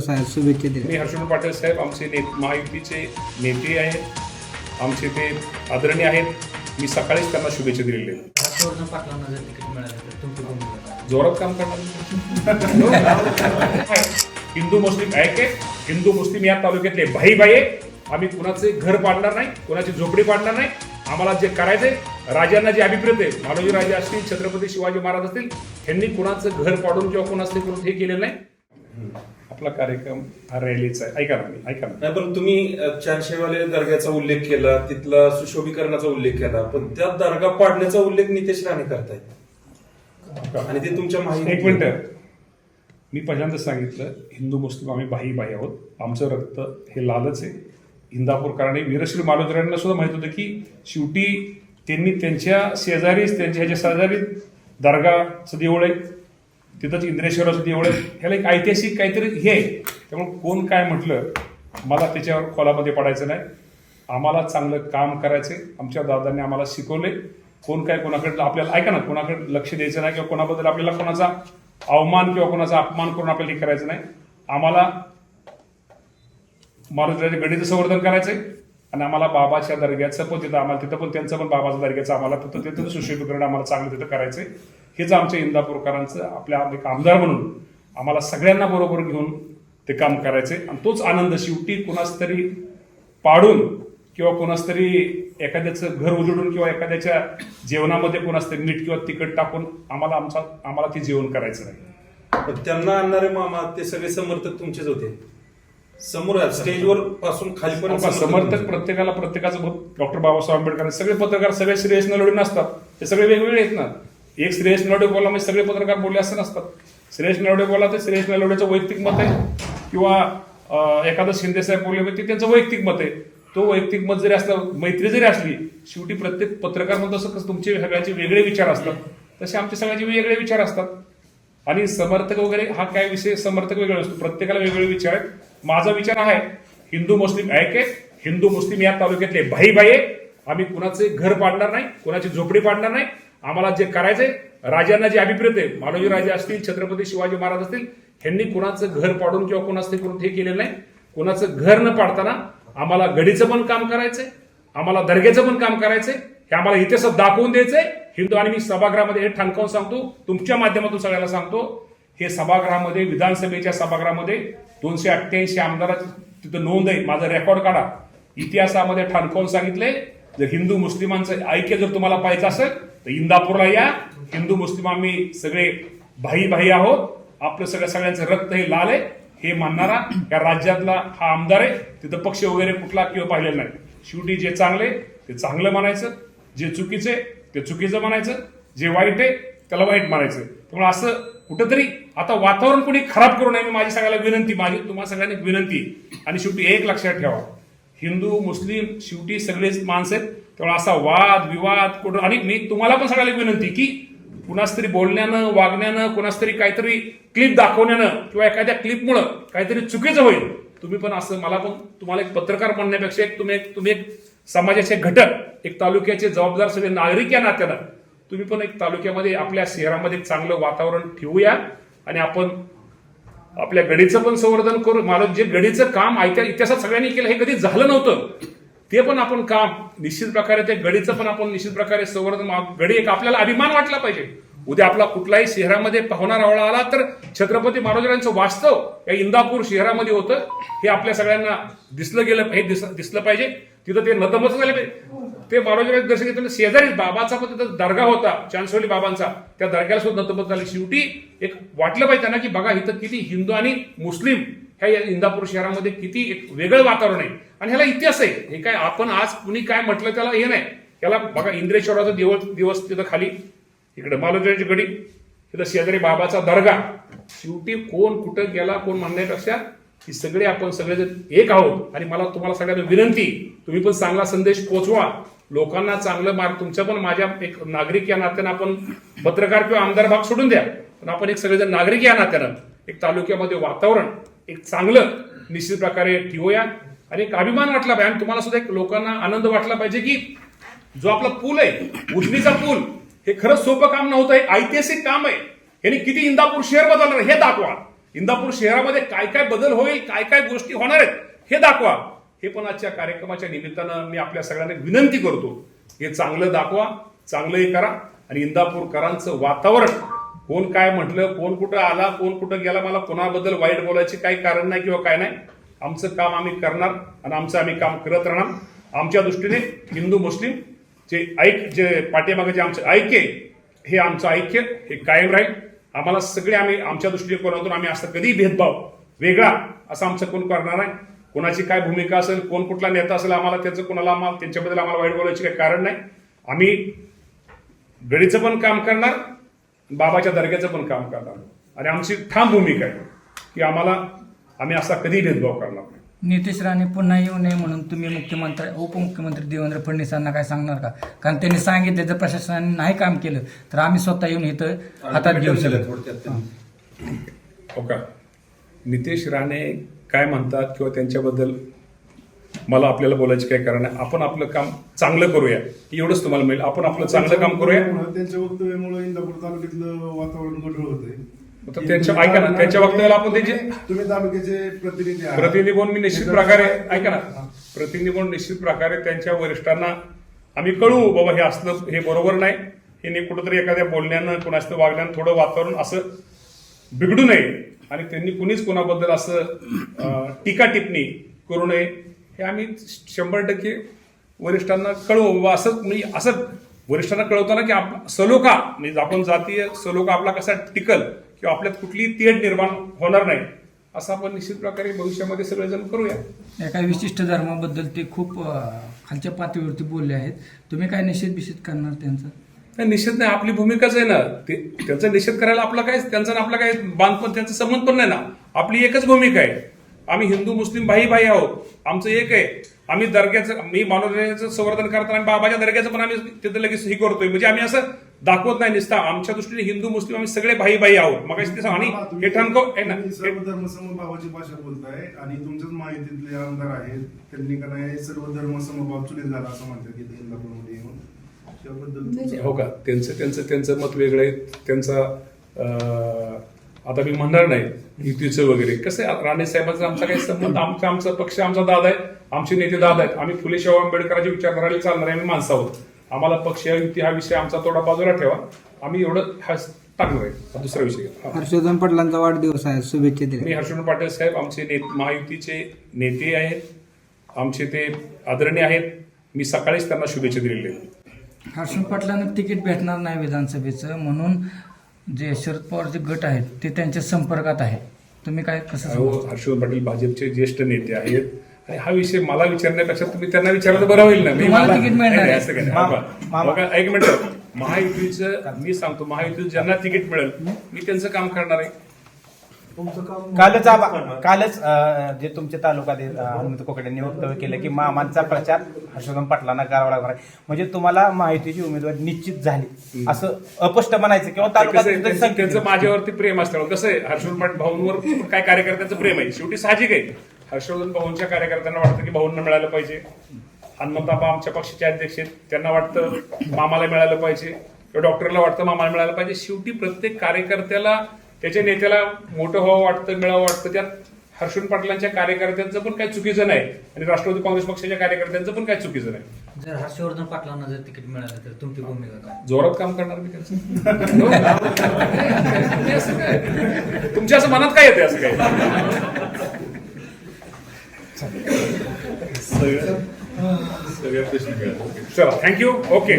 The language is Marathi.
साहेब शुभेच्छा दिल्या मी हर्षवर्धन पाटील साहेब आमचे ने महायुतीचे नेते आहेत आमचे ते आदरणीय आहेत. मी सकाळीच त्यांना शुभेच्छा दिलेल्या आहेत. हर्षवर्धन पाटलांना जर तिकीट मिळालं तर तुमची भूमिका काय? जोरात काम करणार. हिंदू मुस्लिम ऐके हिंदू मुस्लिम या तालुक्यातले भाई भाई आहे. आम्ही कुणाचे घर पाडणार नाही कुणाची झोपडी पाडणार नाही. आम्हाला जे करायचंय राजांना जे अभिप्रेत आहे मानवी राजे असतील छत्रपती शिवाजी महाराज असतील यांनी कुणाचं घर पाडून किंवा कुणाचं करून हे केलेलं नाही. आपला कार्यक्रम हा रॅलीचा आहे. ऐका ना मी ऐका ना. नाही पण तुम्ही अ, चारशेवाले दर्ग्याचा उल्लेख केला तिथला सुशोभीकरणाचा उल्लेख केला पण त्या दर्गा पाडण्याचा उल्लेख नितेश राणे करतायत. आणि ते तुमच्या माहिती एक मिनिट. मी पहिल्यांदा सांगितलं हिंदू मुस्लिम आम्ही बाही बाई आहोत. आमचं रक्त हे लालच आहे. इंदापूरकरांनी वीरश्री मालोदऱ्यांना सुद्धा माहीत होतं की शेवटी त्यांनी त्यांच्या शेजारीच त्यांच्या ह्याच्या शेजारी दर्गाचं देऊळ आहे. तिथंच इंद्रेश्वराचं देऊळ आहे ह्याला एक ऐतिहासिक काहीतरी हे आहे. त्यामुळे कोण काय म्हटलं मला त्याच्यावर खोलामध्ये पडायचं नाही. आम्हाला चांगलं काम करायचे आमच्या दादांनी आम्हाला शिकवले कोण काय कोणाकडे आपल्याला ऐका ना कोणाकडे लक्ष द्यायचं नाही किंवा कोणाबद्दल आपल्याला कोणाचा अवमान किंवा कोणाचा अपमान करून आपल्याला हे करायचं नाही. आम्हाला महाराष्ट्राच्या गडीचं संवर्धन करायचंय आणि आम्हाला बाबाच्या दर्ग्याचं पण तिथं आम्हाला तिथं पण त्यांचं पण बाबाच्या दर्ग्याचं आम्हाला तिथं तिथं सुशोभीकरण आम्हाला चांगलं तिथं करायचं आहे हेच आमच्या इंदापूरकरांचं आपल्या एक आमदार म्हणून आम्हाला सगळ्यांना बरोबर घेऊन ते काम करायचंय आणि तोच आनंद शेवटी कुणाच तरी पाडून किंवा कोणाच तरी एखाद्याचं घर उजडून किंवा एखाद्याच्या जेवणामध्ये कोणाच तरी मीठ किंवा तिखट टाकून आम्हाला आमचा आम्हाला ते जेवण करायचं नाही. त्यांना आणणारे मामा ते सगळे समर्थक तुमचेच होते. समोर स्टेजवर पासून खालीपर्यंत समर्थक प्रत्येकाला प्रत्येकाचं डॉक्टर बाबासाहेब आंबेडकर सगळे पत्रकार सगळे श्रेयस नलवडे नसतात ते सगळे वेगवेगळे आहेत ना. एक श्रेयस नलवडे बोला म्हणजे सगळे पत्रकार बोलले असं नसतात. श्रेयस नलवडे बोला तर श्रेयस नलवडेचं वैयक्तिक मत आहे. किंवा एखादं शिंदे साहेब बोलले म्हणजे ते त्यांचं वैयक्तिक मत आहे. तो वैयक्तिक मत जरी असलं मैत्री जरी असली शेवटी प्रत्येक पत्रकार म्हणतो तसं कसं तुमचे सगळ्याचे वेगळे विचार असतात. तसे आमचे सगळ्याचे वेगळे विचार असतात. आणि समर्थक वगैरे हा काय विषय समर्थक वेगळा असतो प्रत्येकाला वेगवेगळे विचार आहेत. माझा विचार आहे हिंदू मुस्लिम ऐके हिंदू मुस्लिम या तालुक्यातले भाई भाई आहे. आम्ही कुणाचे घर पाडणार नाही कुणाची झोपडी पाडणार नाही. आम्हाला जे करायचंय राजांना जे अभिप्रेत आहे मालोजी राजे असतील छत्रपती शिवाजी महाराज असतील ह्यांनी कुणाचं घर पाडून किंवा कुणाचं ते करून हे केलेलं नाही. कुणाचं घर न पाडताना आम्हाला गडीचं पण काम करायचंय आम्हाला दर्ग्याचं पण काम करायचंय हे आम्हाला इतिहासात दाखवून द्यायचंय. हिंदू आणि मी सभागृहामध्ये हे ठणकावून सांगतो तुमच्या माध्यमातून सगळ्याला सांगतो हे सभागृहामध्ये विधानसभेच्या सभागृहामध्ये दोनशे अठ्ठ्याऐंशी आमदाराची तिथं नोंद आहे. माझा रेकॉर्ड काढा. इतिहासामध्ये ठणकावून सांगितले जर हिंदू मुस्लिमांचं ऐक्य जर तुम्हाला पाहायचं असेल तर इंदापूरला या. हिंदू मुस्लिम आम्ही सगळे भाई भाई आहोत. आपलं सगळं सगळ्यांचं रक्त हे लाल आहे. हे मानणारा या राज्यातला हा आमदार आहे. तिथं पक्ष वगैरे कुठला किंवा पाहिलेला नाही. शेवटी जे चांगले ते चांगलं म्हणायचं जे चुकीचे ते चुकीचं म्हणायचं जे वाईट आहे त्याला वाईट म्हणायचं त्यामुळे असं कुठंतरी आता वातावरण कोणी खराब करू नये मी माझी सगळ्याला विनंती माझी तुम्हाला सगळ्यांनी विनंती आणि शेवटी एक लक्षात ठेवा. हिंदू मुस्लिम शेवटी सगळेच माणसं आहेत. त्यामुळे असा वाद विवाद कुठं आणि मी तुम्हाला पण सगळ्याला विनंती की कुणास तरी बोलण्यानं वागण्यानं कुणाच तरी काहीतरी क्लिप दाखवण्यानं किंवा एखाद्या क्लिपमुळं काहीतरी चुकीचं होईल. तुम्ही पण असं मला पण तुम्हाला एक पत्रकार म्हणण्यापेक्षा एक तुम्ही एक तुम्ही एक समाजाचे घटक एक तालुक्याचे जबाबदार सगळे नागरिक या नात्यानं तुम्ही पण एक तालुक्यामध्ये आपल्या शहरामध्ये चांगलं वातावरण ठेवूया. आणि आपण आपल्या गडीचं पण संवर्धन करू मला जे गडीचं काम ऐत्या इतिहासात सगळ्यांनी केलं हे कधी झालं नव्हतं. ते पण आपण काम निश्चित प्रकारे ते गडीचं पण आपण निश्चित प्रकारे संवर्धन गडी एक आपल्याला अभिमान वाटला पाहिजे. उद्या आपला कुठलाही शहरामध्ये पाहुणा रावळा आला तर छत्रपती महाराजांचं वास्तव या इंदापूर शहरामध्ये होतं हे आपल्या सगळ्यांना दिसलं गेलं हे दिसलं पाहिजे. तिथं ते नतमस्त झाले ते महाराजांचे दर्शन घेताना शेजारी बाबाचा पण तिथं दर्गा होता चांदसोली बाबांचा. त्या दर्ग्याला सुद्धा नतमस्त झाले. शेवटी एक वाटलं पाहिजे त्यांना की बघा इथं किती हिंदू आणि मुस्लिम ह्या इंदापूर शहरामध्ये किती एक वेगळं वातावरण आहे. आणि ह्याला इतिहास आहे. हे काय आपण आज कुणी काय म्हटलं त्याला हे नाही. त्याला बघा इंद्रेश्वराचा दिवस दिवस तिथं खाली इकडे मालोजराची गडी तिथं शेजारी बाबाचा दर्गा. शेवटी कोण कुठं गेला कोण म्हणण्यापेक्षा की सगळे आपण सगळेजण एक आहोत आणि मला तुम्हाला सगळ्यांना विनंती तुम्ही पण चांगला संदेश पोचवा. लोकांना चांगलं मार्ग तुमच्या पण माझ्या एक नागरिक या नात्यानं आपण पत्रकार किंवा आमदार भाग सोडून द्या. पण आपण एक सगळेजण नागरिक या नात्यानं एक तालुक्यामध्ये वातावरण एक चांगलं निश्चित प्रकारे ठेवूया. आणि एक अभिमान वाटला पाहिजे आणि तुम्हाला सुद्धा एक लोकांना आनंद वाटला पाहिजे की जो आपला पूल आहे उजनीचा पूल हे खरंच सोपं काम नव्हतं हे ऐतिहासिक काम आहे. यांनी किती इंदापूर शहर बदलणार हे दाखवा. इंदापूर शहरामध्ये काय काय बदल होईल काय काय गोष्टी होणार आहेत हे दाखवा. हे पण आजच्या कार्यक्रमाच्या निमित्तानं मी आपल्या सगळ्यांना विनंती करतो. हे चांगलं दाखवा चांगलंही करा आणि इंदापूरकरांचं वातावरण कोण काय म्हटलं कोण कुठं आला कोण कुठं गेला मला कोणाबद्दल वाईट बोलायचे काही कारण नाही किंवा काय नाही. आमचं काम आम्ही करणार आणि आमचं आम्ही काम करत राहणार. आमच्या दृष्टीने हिंदू मुस्लिम जे ऐक जे पाठीमागे जे आमचं ऐक्य हे आमचं ऐक्य हे कायम राहील. आम्हाला सगळे आम्ही आमच्या दृष्टिकोनातून आम्ही असं कधी भेदभाव वेगळा असं आमचं कोण करणार नाही कोणाची काय भूमिका असेल कोण कुठला नेता असेल आम्हाला त्याचं कोणाला आम्हाला त्यांच्याबद्दल आम्हाला वाईट बोलायची काही कारण नाही. आम्ही गडीचं पण काम करणार बाबाच्या दर्ग्याचं पण काम करणार. आणि आमची ठाम भूमिका आहे की आम्हाला आम्ही असा कधी भेदभाव करणार नाही. नितेश राणे पुन्हा येऊ नये म्हणून तुम्ही मुख्यमंत्री उपमुख्यमंत्री देवेंद्र फडणवीसांना काय सांगणार का? कारण त्यांनी सांगितलं जर प्रशासनाने नाही काम केलं तर आम्ही स्वतः येऊन इथं हातात घेऊ शकतो. हो का? नितेश राणे काय म्हणतात किंवा त्यांच्याबद्दल मला आपल्याला बोलायचे काही कारण नाही. आपण आपलं काम चांगलं करूया. एवढंच तुम्हाला मिळेल. आपण आपलं चांगलं काम करूया. त्यांच्या वक्तव्यामुळे इंदापूर तालुक्यातलं वातावरण होतंय. तर त्यांच्या ऐका ना त्यांच्या वक्तव्याला आपण त्यांचे तुम्ही तालुक्याचे प्रतिनिधी आहात. प्रतिनिधी म्हणून मी निश्चित प्रकारे ऐका ना. प्रतिनिधी म्हणून निश्चित प्रकारे त्यांच्या वरिष्ठांना आम्ही कळू बाबा हे असलं हे बरोबर नाही. हे नाही कुठंतरी एखाद्या बोलण्यानं कुणाचं वागण्यानं थोडं वातावरण असं बिघडू नये. आणि त्यांनी कुणीच कोणाबद्दल असं अं, टीका टिप्पणी करू नये. हे आम्ही शंभर टक्के वरिष्ठांना कळवू बाबा असं म्हणजे असं वरिष्ठांना कळवताना की आप सलोखा म्हणजे आपण जातीय सलोखा आपला कसा टिकल? किंवा आपल्यात कुठलीही तेढ निर्माण होणार नाही असं आपण निश्चित प्रकारे भविष्यामध्ये सगळेजण करूया. एका विशिष्ट धर्माबद्दल ते खूप खालच्या पातळीवरती बोलले आहेत. तुम्ही काय निषेध बिषेध करणार त्यांचा? नाही निषेध नाही आपली भूमिकाच आहे ना. ते त्यांचा निषेध करायला आपला काय त्यांचा आणि आपला काय बांधपण त्यांचा संबंध पण नाही ना. आपली एकच भूमिका आहे. आम्ही हिंदू मुस्लिम भाई भाई आहोत. आमचं एक आहे. आम्ही दर्ग्याचं मी मानवतेचं संवर्धन करताना आणि बाबाच्या दर्ग्याचं पण आम्ही तिथे लगेच हे करतोय. म्हणजे आम्ही असं दाखवत नाही निसता. आमच्या दृष्टीने हिंदू मुस्लिम आम्ही सगळे भाई भाई आहोत. मग ते आणि हे ठणकाव आहे ना तुम्ही सर्व धर्म समभावाची भाषा बोलताय आणि तुमच्याच माहितीतले आमदार आहेत. त्यांनी का नाही सर्व धर्म समभाव चुलीत झाला असं म्हणतात की ते इंदापूरमध्ये येऊन. त्याबद्दल हो का? त्यांचं त्यांचं त्यांचं मत वेगळं आहे. त्यांचा अं, आता मी म्हणणार नाही. युतीचं वगैरे. कसं आहे? राणे साहेबांचा आमचा काही संबंध आमचा आमचा पक्ष आमचा दादा आहे. आमचे नेते दादा आहेत. आम्ही फुले शाहू आंबेडकरांच्या विचारधाराला चालणारे आम्ही माणसं आहोत आम्हाला पक्ष युती हा विषय आमचा थोडा बाजूला ठेवा. आम्ही एवढं हा टाकणार आहे. हा दुसरा विषय. हर्षवर्धन पाटलांचा वाढदिवस आहे. शुभेच्छा मी हर्षवर्धन पाटील साहेब आमचे ने महायुतीचे नेते आहेत. आमचे ते आदरणीय आहेत. मी सकाळीच त्यांना शुभेच्छा दिलेल्या आहेत. हर्षण पाटलांना तिकीट भेटणार नाही विधानसभेचं. म्हणून जे शरद पवारचे गट आहेत ते त्यांच्या संपर्कात आहे तुम्ही काय कसं? हर्षवर्धन पाटील भाजपचे ज्येष्ठ नेते आहेत. आणि हा विषय मला विचारण्यापेक्षा तुम्ही त्यांना विचारलं तर बरं होईल ना. मी मला- तिकीट मिळणार. असं बघा, एक मिनिट. महायुतीचं मी सांगतो महायुतीचं ज्यांना तिकीट मिळेल मी त्यांचं काम करणार आहे. कालच आबा- कालच जे तुमचे तालुका हनुमंत कोकड्यांनी वक्तव्य केलं की मामांचा प्रचार हर्षवर्धन पाटलांना करावा लागणार आहे म्हणजे तुम्हाला माहितीची उमेदवारी निश्चित झाली. असं अपष्ट म्हणायचं किंवा तालुका त्यांचं त्यांचं माझ्यावरती प्रेम असल्यामुळे कसं आहे हर्षवर्धन पाटील भाऊंवर काय कार्यकर्त्यांचं प्रेम आहे. शेवटी साहजिक आहे. हर्षवर्धन भाऊंच्या कार्यकर्त्यांना वाटतं की भाऊंना मिळालं पाहिजे. हनुमंताबा आमच्या पक्षाचे अध्यक्ष आहेत. त्यांना वाटतं मामाला मिळालं पाहिजे. किंवा डॉक्टरला वाटतं मामाला मिळालं पाहिजे. शेवटी प्रत्येक कार्यकर्त्याला त्याच्या नेत्याला मोठं व्हावं वाटतं मिळावं वाटतं. त्यात हर्षवर्धन पाटलांच्या कार्यकर्त्यांचं पण काही चुकीचं नाही. आणि राष्ट्रवादी काँग्रेस पक्षाच्या कार्यकर्त्यांचं पण काही चुकीचं नाही. जर हर्षवर्धन पाटलांना जर तिकीट मिळालं तर तुमची भूमिका काय? जोरात काम करणार मी त्यांचं? तुमच्या असं मनात काय येते असं काय सगळ्या सगळ्या प्रश्न चला थँक्यू ओके